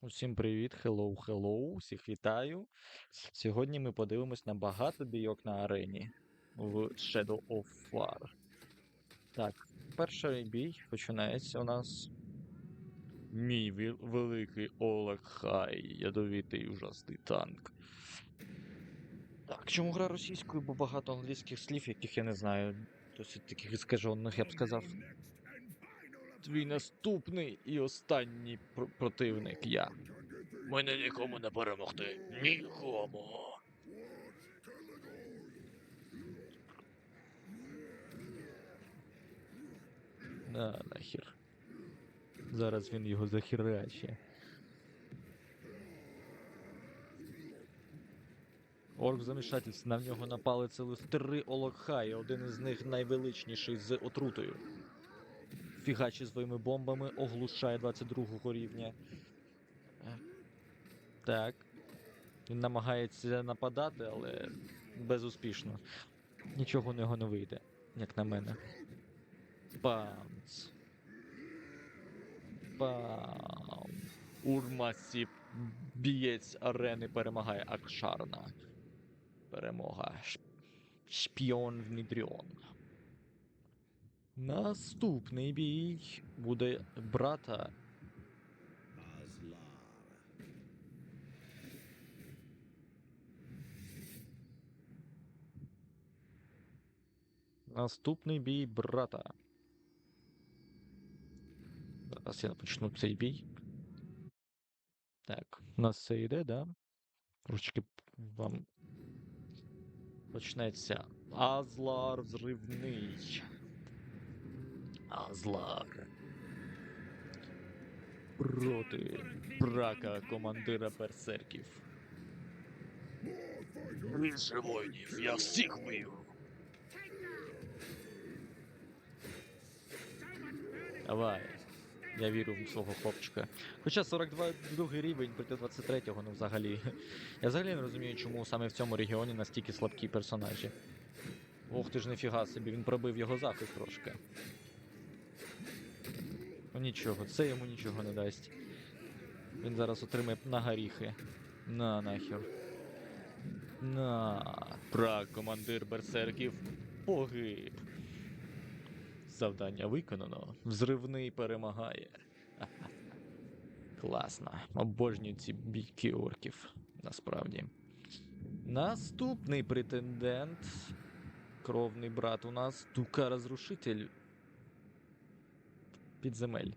Усім привіт, hello, hello, всіх вітаю. Сьогодні ми подивимось на багато бійок на арені в Shadow of War. Так, перший бій починається у нас. Мій великий Олег Хай, ядовитий ужасний танк. Так, чому гра російською, бо багато англійських слів, яких я не знаю, досить таких іскажених, я б сказав. Твій наступний і останній пр- противник я. Мене нікому не перемогти. Нікому. На, нахер. Зараз він його захераче. Орк в замішательстві, на нього напали цілих три Олокхаї, один із них найвеличніший з отрутою. Фігачі своїми бомбами оглушає 22 рівня. Так. Він намагається нападати, але безуспішно. Нічого у нього не вийде, як на мене. Бамц. Бам. Урмасі бієць арени перемагає Акшарна. Перемога. Шпіон внедрен. Наступний бій буде брата Наступний бій брата. Зараз я почну цей бій. Так, у нас все йде, да? Трошечки вам почнеться. Азлар взривний. Азлар. Проти брака командира берсерків. Більше воїнів, я всіх вбив. Давай. Я вірю в свого хлопчика. Хоча 42 другий рівень проти 23-го, ну взагалі. Я взагалі не розумію, чому саме в цьому регіоні настільки слабкі персонажі. Ох ти ж ніфіга собі, він пробив його захист трошки. Ну нічого, це йому нічого не дасть. Він зараз отримає на горіхи. На нахер. На. Прак, командир берсерків погиб. Завдання виконано. Взривний перемагає. Класно. Обожнюю ці бійки орків. Насправді. Наступний претендент. Кровний брат у нас Тука Розрушитель. Підземель.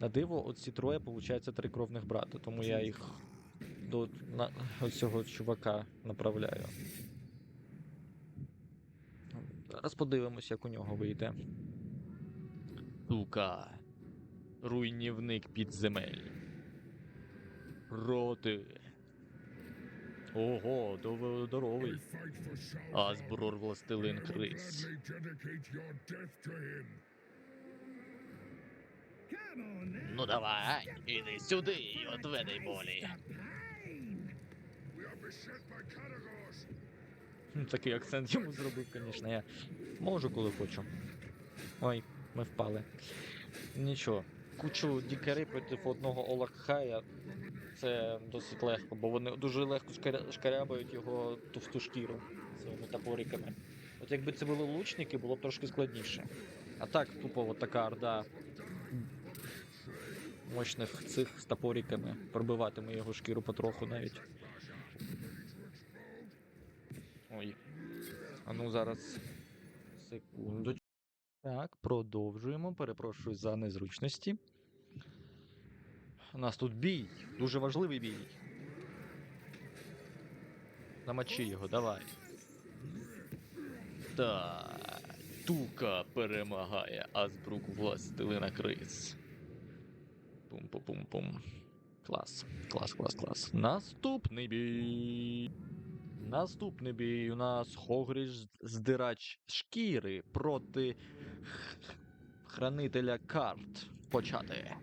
На диво, от ці троє, виходить, три кровних брата, тому я їх до на, цього чувака направляю. Зараз подивимось, як у нього вийде. Тука. Руйнівник підземель. Проти. Ого, здоровий. Азброр властелин крис. Ну давай, іди сюди і отведай болі. Такий акцент йому зробив, звісно. Я можу, коли хочу. Ой, ми впали. Нічого. Кучу дікарей проти одного Олакхая. Це досить легко, бо вони дуже легко шкарябають його товсту шкіру своїми топориками. От якби це були лучники, було б трошки складніше. А так, тупо от така орда мощних цих з топориками пробиватиме його шкіру потроху навіть. Ой. А ну зараз. Секунду. Так, продовжуємо. Перепрошую за незручності. У нас тут бій. Дуже важливий бій. Намочи його, давай. Так. Тука перемагає Азбрук властелина крис. Пум-пум-пум-пум. Клас. Клас, клас, клас. Наступний бій. Наступний бій у нас Хогріш здирач шкіри проти хранителя карт. Почати.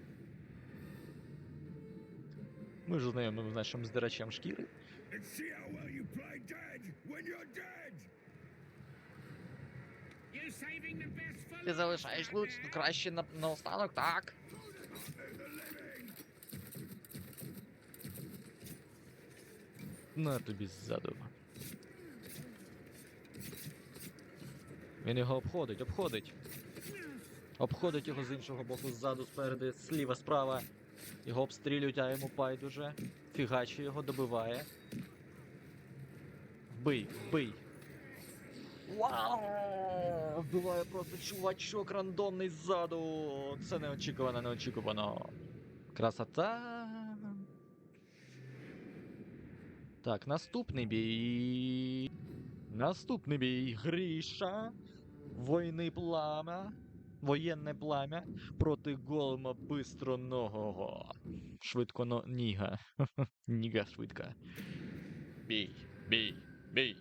Ми ж знайомі з нашим здирачем шкіри. Ти залишаєш лут краще на, на останок, так? На тобі ззаду. Він його обходить, обходить. Обходить його з іншого боку, ззаду, спереди, зліва, справа. Його обстрілюють, а йому байдуже. Фігачі його добиває. Вбий, вбий. Вау! Вбиває просто чувачок рандомний ззаду. Це неочікувано, неочікувано. Красота. Так, наступний бій. Наступний бій. Гріша. Войни пламя. Воєнне пламя проти голема бистроногого. Швидко но Ніга. Ніга швидка. Бій, бій, бій.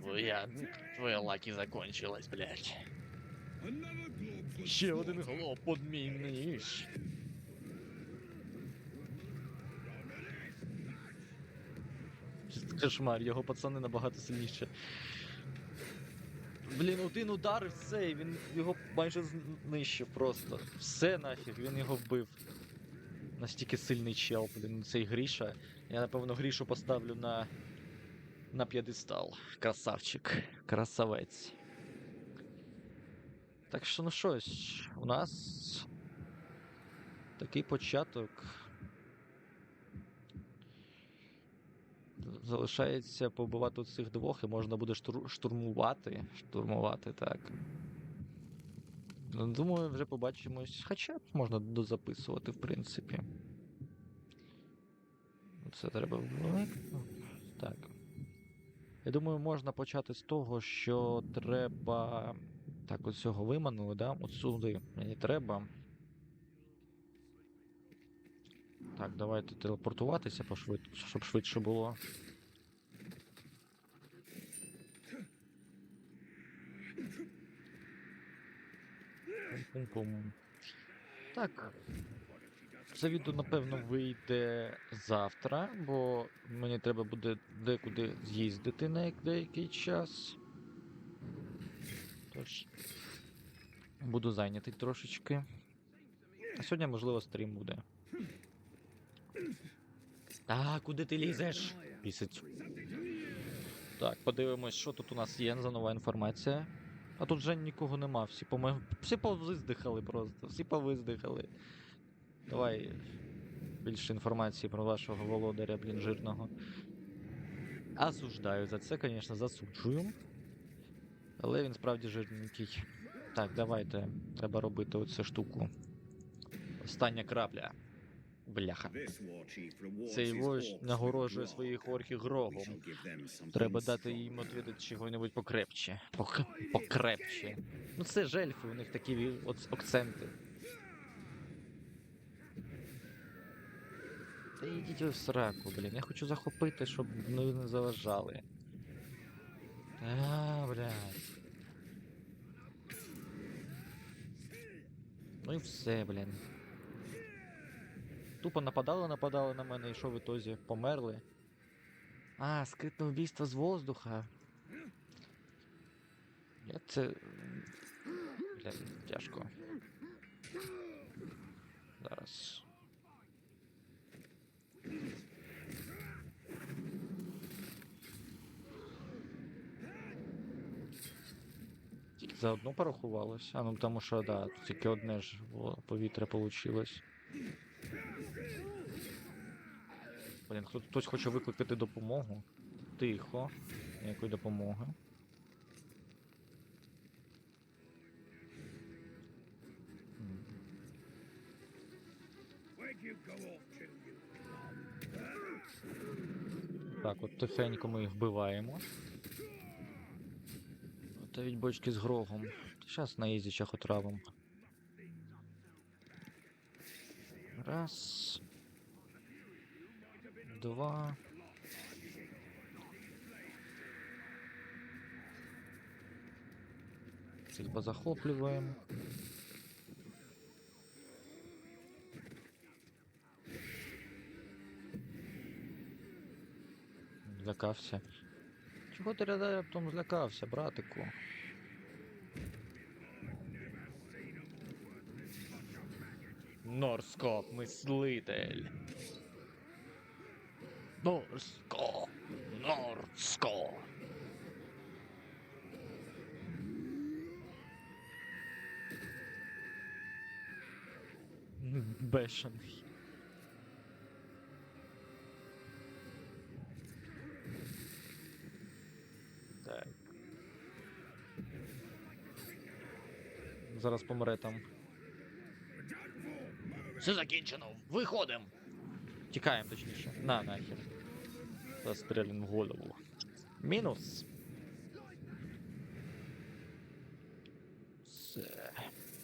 Твоя, твоя лакі закончилась, блядь. Ще один глоб мій. Кошмар, його пацани набагато сильніші. Блін, один удар і все, і він його майже знищив просто. Все нафіг, він його вбив. Настільки сильний чел, блін, цей Гріша. Я напевно Грішу поставлю на. на п'єдестал. Красавчик. Красавець. Так що, ну щось, у нас такий початок. Залишається побивати цих двох, і можна буде штур- штурмувати. Штурмувати, так. Ну, Думаю, вже побачимось. Хоча можна дозаписувати, в принципі. Це треба. Так. Я думаю, можна почати з того, що треба. Так, от цього виманули, да? От сюди мені треба. Так, давайте телепортуватися пошвид... щоб швидше було. Пум-пум-пум. Так. Це відео, напевно, вийде завтра, бо мені треба буде декуди з'їздити на деякий час. Тож. Буду зайнятий трошечки. А сьогодні, можливо, стрім буде. А, куди ти лізеш? Пісить. Так, подивимось, що тут у нас є за нова інформація. А тут вже нікого нема, всі поме... Всі повиздихали просто, всі повиздихали. Давай більше інформації про вашого володаря, блін, жирного. Осуждаю за це, звісно, засуджую. Але він справді жирненький. Так, давайте. Треба робити оцю штуку. Остання крапля. Бляха. Цей вождь нагороджує своїх орків грогом. Треба дати їм отвідати чого-небудь покрепче. Пок... Покрепче. Ну це ж ельфи, у них такі от акценти. Та йдіть в сраку, блін. Я хочу захопити, щоб вони не заважали. А, блядь. Ну і все, блін. Тупо нападали, нападали на мене, і що в ітозі? Померли. А, скритне вбійство з воздуха. Як це. м, Бля, тяжко. Зараз. Тільки за одну порахувалось. А ну тому що, да, тільки одне ж повітря получилось. Блін, хто- хтось хоче викликати допомогу. Тихо. Ніякої допомоги. Так, от тихенько ми їх вбиваємо. Від бочки з грогом. Зараз на ізічах отравим. Раз. Два. Цих позахоплюємо. Злякався. Чого ти раптом злякався, братику? Норскоп, мислитель. Норскоп, Норскоп. Бешений. Так. Зараз помре там. Все закінчено. Виходимо. Тікаємо, точніше. На нахер. Застрелін в голову. Мінус. Все.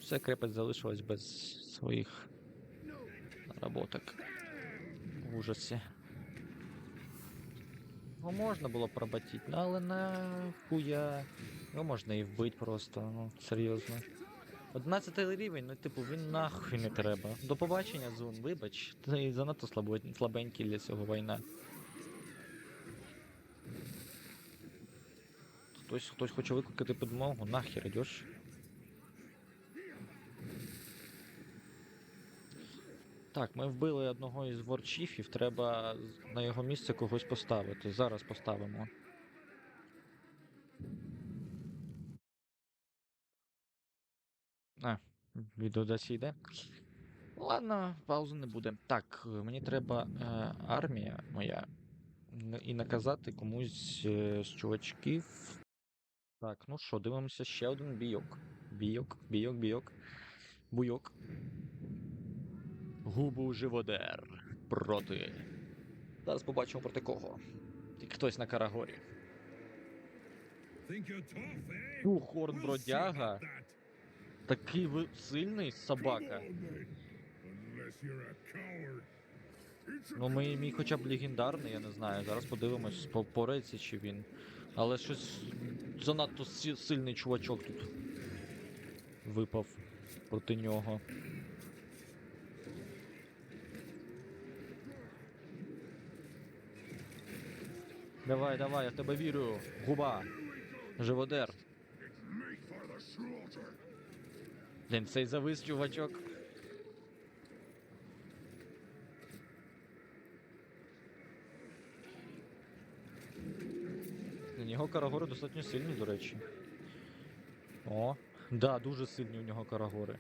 Все крепость залишилась без своїх наработок. В ужасі. Ну, можна було пробатити, ну, але на хуя. Його можна і вбити просто, ну, серйозно. 11 рівень, ну типу, він нахуй не треба. До побачення, Зун, вибач. Ти занадто слабенький для цього війна. Хтось, хтось хоче викликати підмогу, нахер йдеш. Так, ми вбили одного із ворчіфів, треба на його місце когось поставити. Зараз поставимо. Відео досі йде. Ладно, паузи не буде. Так, е, мені треба е, армія моя. І наказати комусь е, з чувачків. Так, ну що, дивимося ще один бійок. Бійок, бійок, бійок. Буйок. Губу живодер проти. Зараз побачимо проти кого. І Хтось на Карагорі. Tough, eh? Бродяга. Такий ви сильний собака. Ну, мій, мій хоча б легендарний, я не знаю. Зараз подивимось, по пореться чи він. Але щось занадто сильний чувачок тут випав проти нього. Давай, давай, я в тебе вірю. Губа. Живодер. Блін, цей завис чувачок. Для нього карагори достатньо сильні, до речі. О, да, дуже сильні у нього карагори.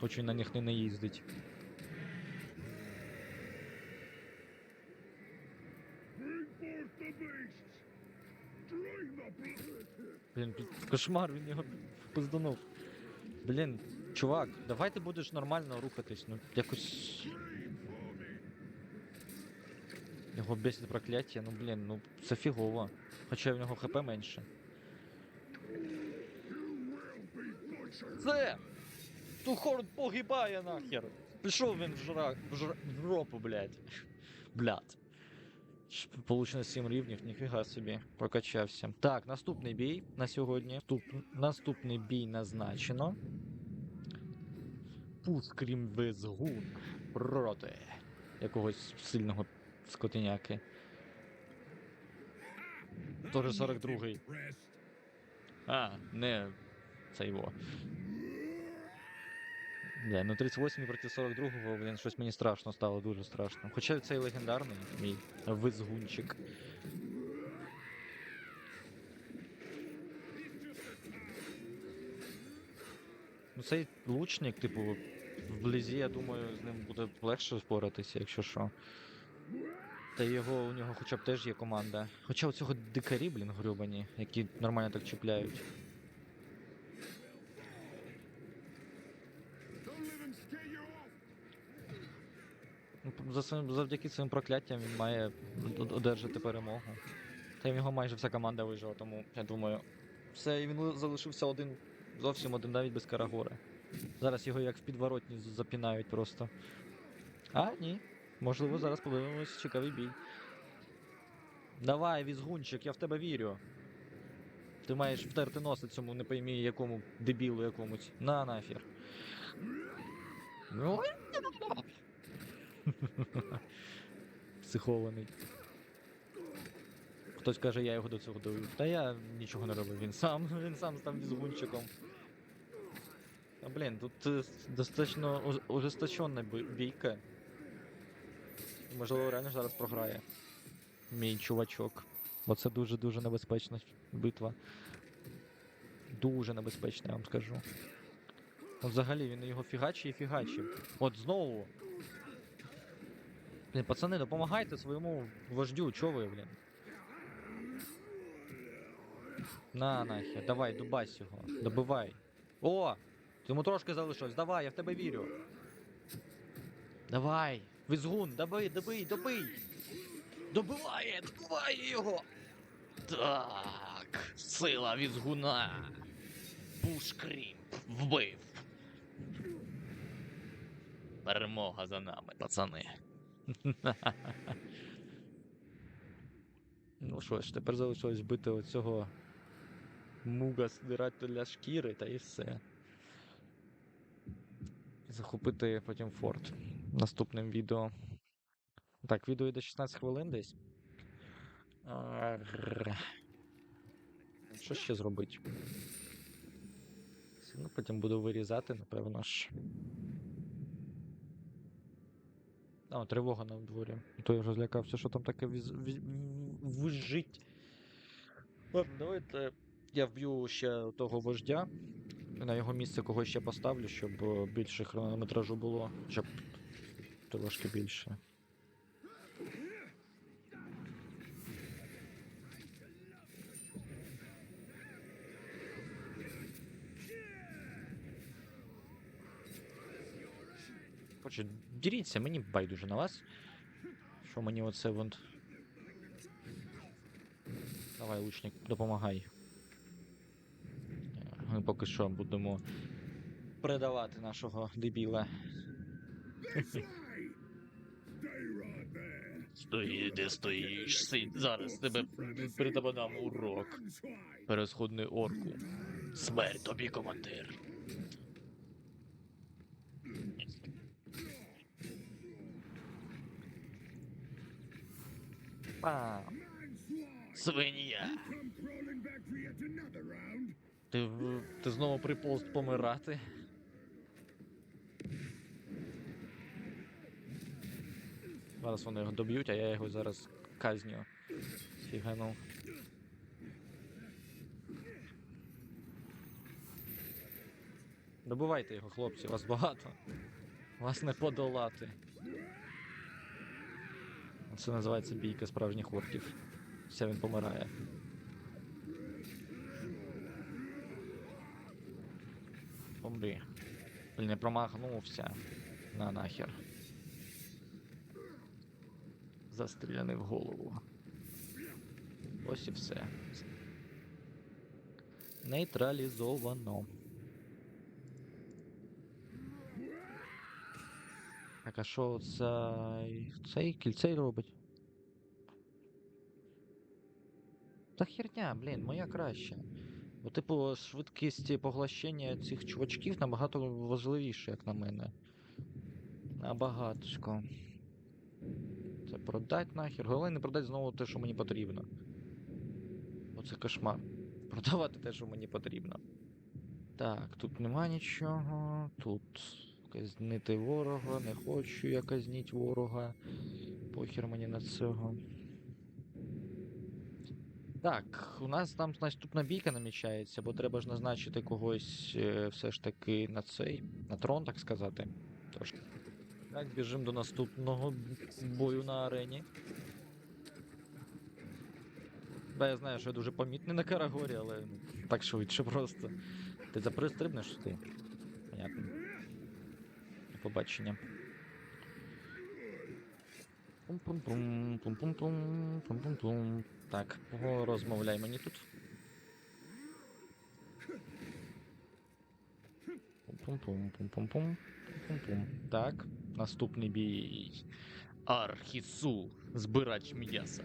Хоч він на них не blood. Блін, кошмар, він його пизданув. Блін, чувак, давай ти будеш нормально рухатись, ну якось. Його бесить прокляття, ну блін, ну це фігово. Хоча в нього хп менше. Це! Тухорн погибає нахер! Пішов він в, жра... в, жра... в жопу, блядь. Блядь. Получено 7 рівнів, ніфіга собі, прокачався. Так, наступний бій на сьогодні. Наступ... Наступний бій назначено. Пускрім Везгун проти якогось сильного скотиняки. Тоже 42-й. А, не це його. Бля, ну 38 проти 42-го, блін, щось мені страшно стало, дуже страшно. Хоча цей легендарний мій визгунчик. Ну цей лучник, типу, вблизі, я думаю, з ним буде легше впоратися, якщо що. Та його у нього хоча б теж є команда. Хоча у цього дикарі, блін, грюбані, які нормально так чіпляють. За своїм, завдяки своїм прокляттям він має одержати перемогу. Та в нього майже вся команда вижила, тому я думаю. Все, і він залишився один, зовсім один, навіть без Карагори. Зараз його як в підворотні запінають просто. А, ні. Можливо, зараз подивимось цікавий бій. Давай, візгунчик, я в тебе вірю. Ти маєш втерти носа цьому не поймі якому дебілу якомусь. На нафір. Психований. Хтось каже, я його до цього довів. Та я нічого не робив. Він сам, він сам став візгунчиком. А, блін, тут е, достатньо ужесточенна бійка. Можливо, реально зараз програє. Мій чувачок. Бо це дуже-дуже небезпечна битва. Дуже небезпечна, я вам скажу. Взагалі він його фігачив і фігачив. От знову. Блін, пацани, допомагайте своєму вождю, чого ви, блін? На нахер, давай, дубась його, добивай. О! Йому трошки залишилось, давай, я в тебе вірю. Давай, візгун, добий, добий, добий. Добиває, добиває його. Так, сила візгуна. Пушкрімп вбив. Перемога за нами, пацани. Ну що ж, тепер залишилось вбити оцього муга здирателя шкіри та і все. Захопити потім форт наступним відео. Так, відео йде 16 хвилин десь. Що ще зробити? Ну, потім буду вирізати, напевно ж. А, тривога на дворі. То я розлякався, що там таке вижить. Ладно, давайте я вб'ю ще того вождя. На його місце когось ще поставлю, щоб е, більше хронометражу було. Щоб трошки більше. Діріться, мені байдуже на вас. Що мені оце вон. Давай, лучник, допомагай. Ми поки що будемо передавати нашого дебіла. Стої, де стоїш, сидь, зараз тебе передамо нам урок. Пересходний орку. Смерть тобі, командир. Swine. Свинья. Ти, ти знову приповз помирати. Зараз вони його доб'ють, а я його зараз казню. Фіганув. Добивайте його, хлопці, вас багато. Вас не подолати. Це називається бійка справжніх орків. Все він помирає. Помри. Блін, не промахнувся. На нахер. Застріляний в голову. Ось і все. Нейтралізовано. Так, а що цей... цей кільцей робить? Та херня, блін, моя краща. Бо, типу, швидкість поглощення цих чувачків набагато важливіше, як на мене. Набагаточко. Це продать нахер. Головне не продать знову те, що мені потрібно. Оце кошмар. Продавати те, що мені потрібно. Так, тут нема нічого. Тут казнити ворога. Не хочу я казніть ворога. Похер мені на цього. Так, у нас там наступна бійка намічається, бо треба ж назначити когось е, все ж таки на цей, на трон, так сказати. Тож. Так, біжимо до наступного бою на арені. Да, я знаю, що я дуже помітний на Карагорі, але ну, так швидше просто. Ти запристрибнеш ти? Понятно. Побачення. Пум-пум-пум. Так, розмовляй мені тут. Пум-пум-пум, пум-пум-пум, пум-пум-пум. Так, наступний бій. Архісу, збирач м'яса.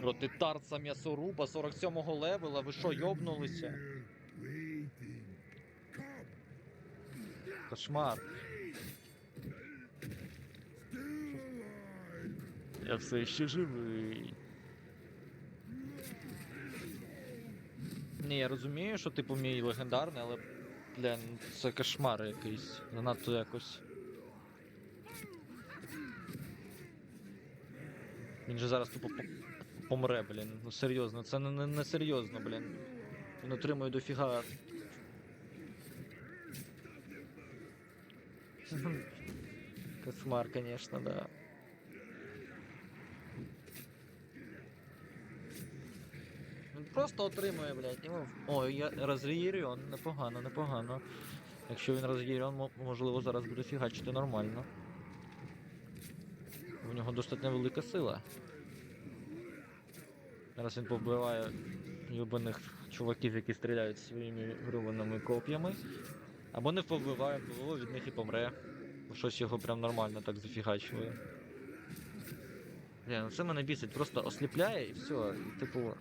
Проти тарца м'ясоруба 47-го левела, ви що, йобнулися? Кошмар. Я все ще живий. Ні, я розумію, що типу мій легендарний, але. Бля, це кошмар якийсь. Занадто якось. Він же зараз тупо по- помре, блін. Ну серйозно, це не, не, не серйозно, блін. Він отримує дофіга. Кошмар, конечно, да. Він просто отримує, блядь, йому. Ой, я роз'єріон, непогано, непогано. Якщо він роз'єріон, можливо, зараз буде фігачити нормально. У нього достатньо велика сила. Зараз він побиває любаних чуваків, які стріляють своїми грованими коп'ями. Або не повбиває, або від них і помре. Бо щось його прям нормально так зафігачує. Бля, ну це мене бісить, просто осліпляє і все. І, типу.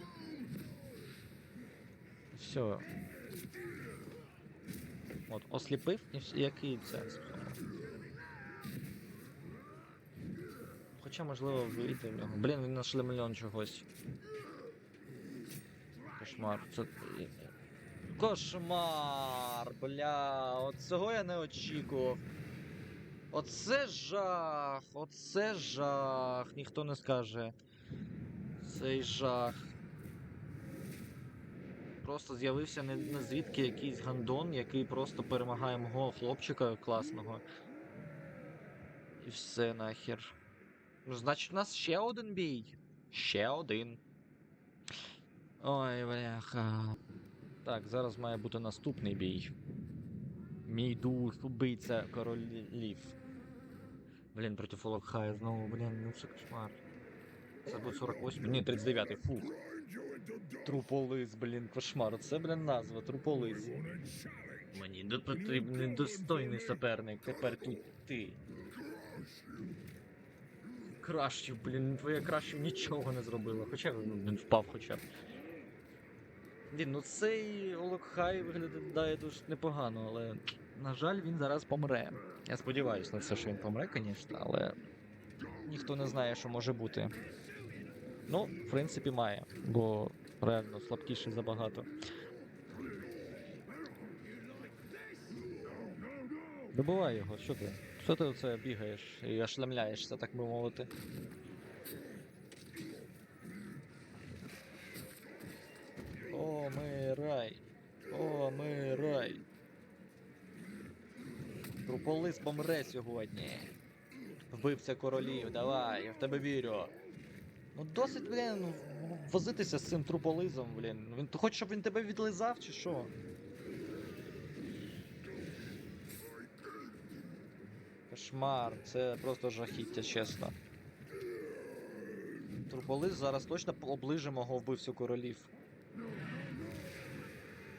Все. От, осліпив і який сенс. Хоча, можливо, вийти в нього. Блін, він нашли мільйон чогось. Кошмар. Це. Кошмар! Бля, от цього я не очікував. Оце жах! Оце жах! Ніхто не скаже. Цей жах. Просто з'явився не, не звідки якийсь гандон, який просто перемагає мого хлопчика класного. І все нахер. Ну, значить, у нас ще один бій. Ще один. Ой, бляха. Так, зараз має бути наступний бій. Мій дух, убийця королів. Блін, проти Фолокхая знову, блін, ну це кошмар. Це буде 48. Ні, 39-й, фух. Труполис, блін, кошмар. Це, блін, назва, труполис. Мені не потрібний достойний суперник. Тепер тут ти. Кращів, блін, твоя кращів нічого не зробила. Хоча ну, він впав хоча б. Блін, ну цей Олокхай виглядає дуже непогано, але на жаль, він зараз помре. Я сподіваюся на це, що він помре, звісно, але ніхто не знає, що може бути. Ну, в принципі, має, бо реально слабкіший забагато. Добивай його, що ти? Що ти оце бігаєш і ошламляєшся, так би мовити? О, ми рай. О, ми рай. Труполис помре сьогодні. Вбивця королів, давай, я в тебе вірю. Ну досить, блін, ну, возитися з цим труполизом, блін. Він ти хочеш, щоб він тебе відлизав, чи що? Кошмар, це просто жахіття, чесно. Труполиз зараз точно оближе мого вбивцю королів.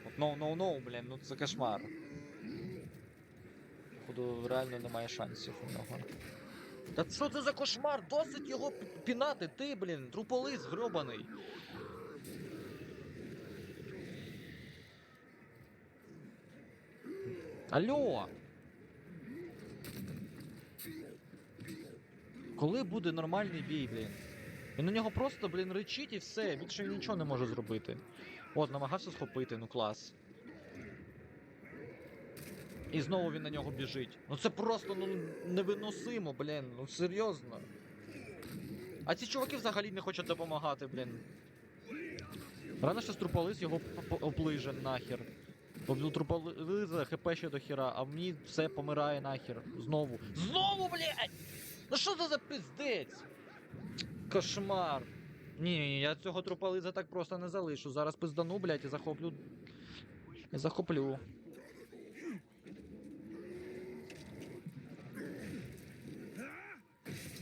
От ноу ноу ноу, блін, ну це кошмар. Походу, реально немає шансів у нього. Та що це за кошмар? Досить його пінати, ти, блін, труполис гробаний. Алло! Коли буде нормальний бій, блін? Він на нього просто, блін, речить і все, більше нічого не може зробити. От, намагався схопити, ну клас. І знову він на нього біжить. Ну це просто ну невиносимо, блін, ну серйозно. А ці чуваки взагалі не хочуть допомагати, блін. Рано ще струполис його оближе нахер. Бо в труполиза хп ще до хіра, а мені все помирає нахер. Знову. Знову, блядь! Ну що це за пиздець? Кошмар. Ні, ні, я цього труполиза так просто не залишу. Зараз пиздану, блядь, і захоплю. І захоплю.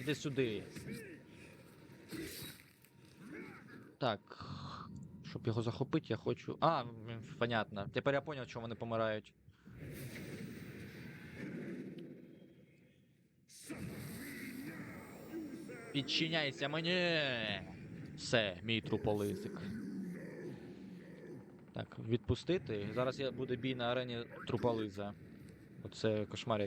Іди сюди. Так. Щоб його захопити, я хочу. А, понятно. Тепер я поняв, чому вони помирають. Підчиняйся мені! Все, мій труполизик. Так, відпустити. Зараз я буде бій на арені труполиза. Оце кошмар.